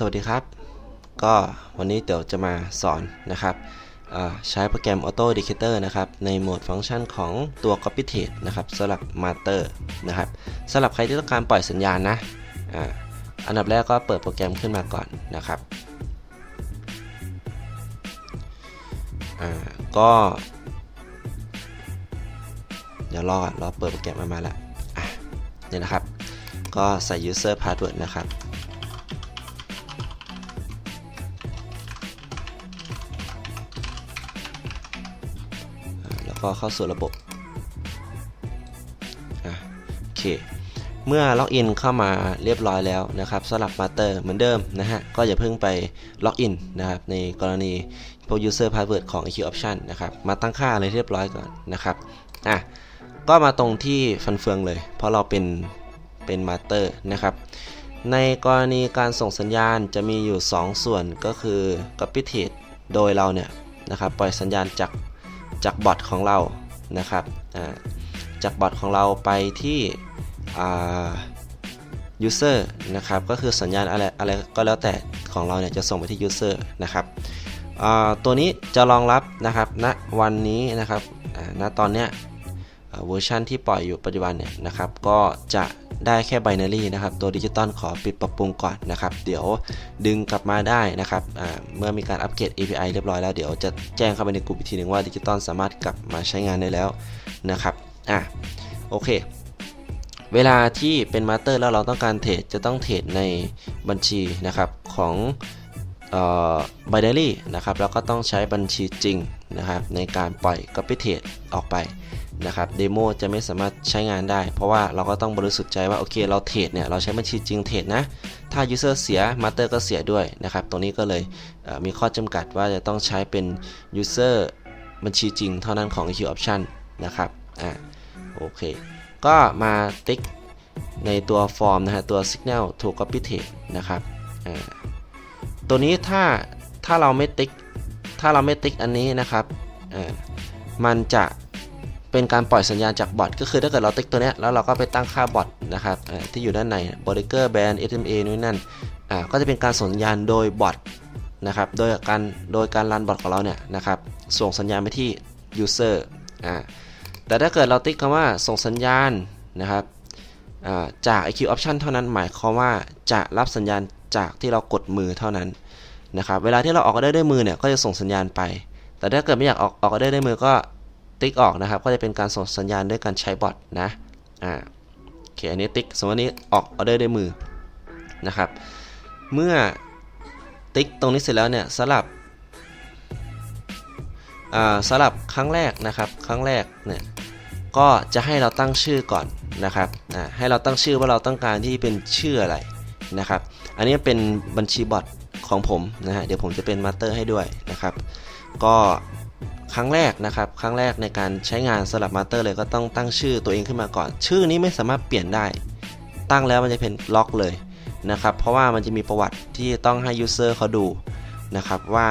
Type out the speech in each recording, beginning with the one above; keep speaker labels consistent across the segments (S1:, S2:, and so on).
S1: สวัสดีครับ ก็วันนี้เดี๋ยวจะมาสอนนะครับใช้โปรแกรม Auto Decator นะครับ ในโหมดฟังก์ชันของตัว Copy t a g e นะครับสำหรับ Master นะครับสำหรับใครที่ต้องการปล่อยสัญญาณนะอันดับแรกก็เปิดโปรแกรมขึ้นมาก่อนนะครับก็เดี๋ยวรอรอเปิดโปรแกรมมามาแล้วอะเนี่ยนะครับ ก็ใส่ user password นะครับ ก็เข้าสู่ระบบอะโอเค เมื่อล็อกอินเข้ามาเรียบร้อยแล้วนะครับสำหรับมาสเตอร์เหมือนเดิมนะฮะ ก็อย่าเพิ่งไปล็อกอินนะครับในกรณีพวก user password ของ EQ option นะครับ มาตั้งค่าอะไรเรียบร้อยก่อนนะครับ อะ ก็มาตรงที่ฟันเฟืองเลย เพราะเราเป็นเป็นมาสเตอร์นะครับในกรณีการส่งสัญญาณจะมีอยู่ 2 ส่วนก็คือ copy t a g e โดยเราเนี่ยนะครับปล่อยสัญญาณจาก จากบอทของเรานะครับจากบอทของเราไปที่ user นะครับก็คือสัญญาณอะไรอะไรก็แล้วแต่ของเราเนี่ยจะส่งไปที่ user นะครับตัวนี้จะรองรับนะครับณวันนี้นะครับอ่าณตอนเนี้ยเวอร์ชันที่ปล่อยอยู่ปัจจุบันเนี่ยนะครับก็จะ ได้แค่ binary นะครับ ตัวดิจิตอลขอปิดปรับปรุงก่อนนะครับ เดี๋ยวดึงกลับมาได้นะครับเมื่อมีการอัปเกรด API เรียบร้อยแล้วเดี๋ยวจะแจ้งเข้าไปในกลุ่มอีกทีหนึ่งว่าดิจิตอลสามารถกลับมาใช้งานได้แล้วนะครับอะโอเค เวลาที่เป็นมาสเตอร์แล้วเราต้องการเทรดจะต้องเทรดในบัญชีนะครับของเอ่อ binary นะครับแล้วก็ต้องใช้บัญชีจริง นะครับในการปล่อย copy trade ออกไปนะครับเดโมจะไม่สามารถใช้งานได้ เพราะว่าเราก็ต้องบริสุทธิ์ใจว่าโอเคเราเทรดเนี่ยเราใช้บัญชีจริงเทรดนะ ถ้า user เสีย master ก็เสียด้วยนะครับตรงนี้ก็เลยเมีข้อจำกัดว่าจะต้องใช้เป็น user บัญชีจริงเท่านั้นของ EQ option นะครับอ่าโอเค ก็มาติ๊กในตัวฟอร์มนะฮะตัว signal to copy trade นะครับอ่าตัวนี้ถ้าถ้าเราไม่ติ๊ก ถ้าเราไม่ติ๊กอันนี้นะครับมันจะเป็นการปล่อยสัญญาณจากบอทก็คือถ้าเกิดเราติ๊กตัวนี้แล้วเราก็ไปตั้งค่าบอทนะครับที่อยู่ด้านใน b o d i g e r band SMA นู่นนั่นก็จะเป็นการส่งสัญญาณโดยบอทนะครับโดยการโดยการรันบอทของเราเนี่ยนะครับส่งสัญญาณไปที่ user อ่าแต่ถ้าเกิดเราติ๊กคำว่าส่งสัญญาณนะครับจาก IQ option เท่านั้นหมายความว่าจะรับสัญญาณจากที่เรากดมือเท่านั้น นะครับเวลาที่เราออกออเดอร์ด้วยมือเนี่ยก็จะส่งสัญญาณไป แต่ถ้าเกิดไม่อยากออกออกออเดอร์ด้วยมือก็ติ๊กออกนะครับ ก็จะเป็นการส่งสัญญาณด้วยการใช้บอทนะอ่าโอเคอันนี้ติ๊กสมมตินี้ออกออเดอร์ด้วยมือนะครับ เมื่อติ๊กตรงนี้เสร็จแล้วเนี่ยสลับอ่าสำหรับครั้งแรกนะครับครั้งแรกเนี่ยก็จะให้เราตั้งชื่อก่อนนะครับให้เราตั้งชื่อว่าเราต้องการที่เป็นชื่ออะไรนะครับ อันนี้เป็นบัญชีบอท ของผมนะฮะเดี๋ยวผมจะเป็นมาสเตอร์ให้ด้วยนะครับ ก็ครั้งแรกนะครับ ครั้งแรกในการใช้งานสำหรับมาสเตอร์เลยก็ต้องตั้งชื่อตัวเองขึ้นมาก่อน ชื่อนี้ไม่สามารถเปลี่ยนได้ ตั้งแล้วมันจะเป็นล็อกเลยนะครับ เพราะว่ามันจะมีประวัติที่ต้องให้ยูเซอร์เขาดูนะครับว่า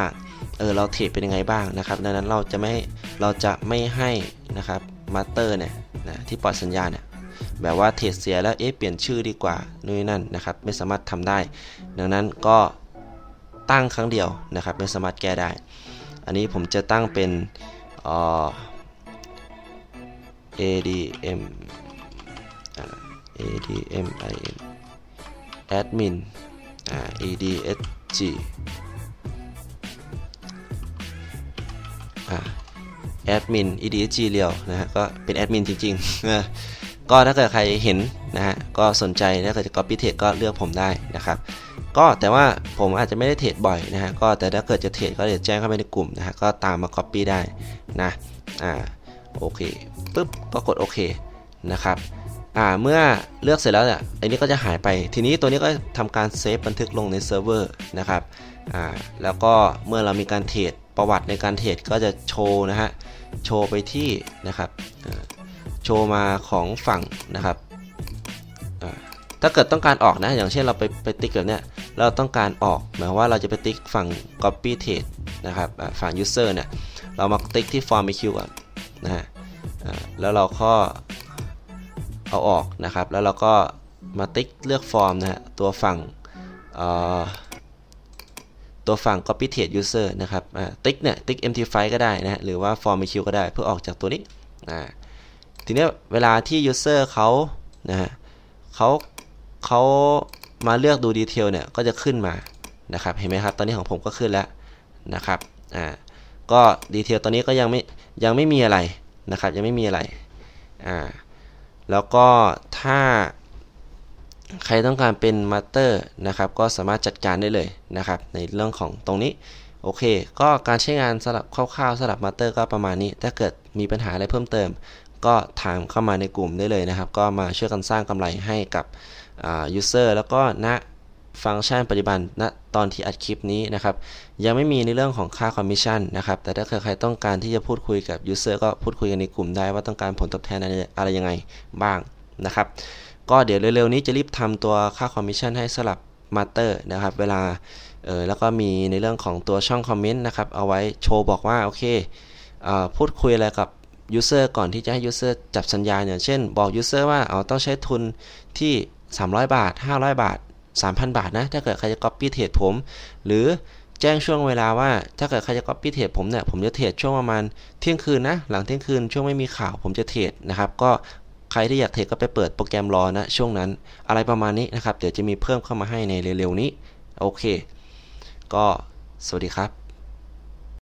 S1: เออเราเทรดเป็นยังไงบ้างนะครับดังนั้นเราจะไม่เราจะไม่ให้นะครับมาสเตอร์เนี่ยนะที่ปล่อยสัญญาณเนี่ยแบบว่าเทรดเสียแล้วเอ๊ะเปลี่ยนชื่อดีกว่านู่นนนั่นนะครับ ไม่สามารถทำได้ ดังนั้นก็ ตั้งครั้งเดียวนะครับ ไม่สามารถแก้ได้ อันนี้ผมจะตั้งเป็นออ adm admin admin อ่า adsg แอดมิน EDG เรียวนะฮะก็เป็นแอดมินจริงๆเออก็ถ้าเกิดใครเห็นนะฮะก็สนใจถ้าเกิดจะ copy trade ก็เลือกผมได้นะครับ ก็แต่ว่าผมอาจจะไม่ได้เทรดบ่อยนะฮะก็แต่ถ้าเกิดจะเทรดก็เดี๋ยวแจ้งเข้าไปในกลุ่มนะฮะก็ตามมา copy ได้นะอ่าโอเคปุ๊บก็กดโอเคนะครับอ่าเมื่อเลือกเสร็จแล้วเนี่ยอันนี้ก็จะหายไปทีนี้ตัวนี้ก็ทำการเซฟบันทึกลงในเซิร์ฟเวอร์นะครับอ่าแล้วก็เมื่อเรามีการเทรดประวัติในการเทรดก็จะโชว์นะฮะโชว์ไปที่นะครับโชว์มาของฝั่งนะครับ ถ้าเกิดต้องการออกนะ อย่างเช่นเราไปไปติ๊กแบบเนี้ยเราต้องการออกหมายว่าเราจะไปติ๊กฝั่ง copy trade นะครับฝั่ง user เนี่ยเรามาติ๊กที่ form EQ ก่อนนะฮะแล้วเราก็เอาออกนะครับ แล้วเราก็มาติ๊กเลือกฟอร์มนะฮะตัวฝั่งตัวฝั่ง copy trade user นะครับติ๊กเนี่ยติ๊ก mt5 ก็ได้นะฮะหรือว่า form eq ก็ได้เพื่อออกจากตัวนี้อ่าทีนี้เวลาที่ user เขานะฮะเขา เขามาเลือกดูดีเทลเนี่ยก็จะขึ้นมานะครับเห็นไหมครับ ตอนนี้ของผมก็ขึ้นแล้วนะครับอ่าก็ดีเทลตอนนี้ก็ยังไม่ยังไม่มีอะไรนะครับ ยังไม่มีอะไรอ่าแล้วก็ถ้าใครต้องการเป็นมาสเตอร์นะครับก็สามารถจัดการได้เลยนะครับ ในเรื่องของตรงนี้โอเค ก็การใช้งานสลับคร่าวๆสลับมาสเตอร์ก็ประมาณนี้ ถ้าเกิดมีปัญหาอะไรเพิ่มเติม ก็ถามเข้ามาในกลุ่มได้เลยนะครับ ก็มาช่วยกันสร้างกำไรให้กับ user แล้วก็ณฟังก์ชันปัจจุบันณตอนที่อัดคลิปนี้นะครับ ยังไม่มีในเรื่องของค่าคอมมิชชั่นนะครับ แต่ถ้าเกิดใครต้องการที่จะพูดคุยกับ user ก็พูดคุยกันในกลุ่มได้ว่าต้องการผลตอบแทนอะไระไรยังไงบ้างนะครับ ก็เดี๋ยวเร็วๆนี้จะรีบทำตัวค่าคอมมิชชั่นให้สลับมาเตอร์นะครับ เวลาเออแล้วก็มีในเรื่องของตัวช่องคอมเมนต์นะครับ เอาไว้โชว์บอกว่า โอเคเออพูดคุยอะไรกับ User ก่อนที่จะให้ User จับสัญญาณอย่างเช่น บอก User ว่าเอาต้องใช้ทุนที่ 300 บาท 500 บาท 3,000 บาทนะ ถ้าเกิดใครจะ copy เทรดผม หรือแจ้งช่วงเวลาว่า ถ้าเกิดใครจะ copy เทรดผมเนี่ย ผมจะเทรดช่วงประมาณเที่ยงคืนนะ หลังเที่ยงคืนช่วงไม่มีข่าวผมจะเทรดนะครับ ก็ใครที่อยากเทรดก็ไปเปิดโปรแกรมรอนะช่วงนั้น อะไรประมาณนี้นะครับ เดี๋ยวจะมีเพิ่มเข้ามาให้ในเร็วๆนี้ โอเค ก็สวัสดีครับ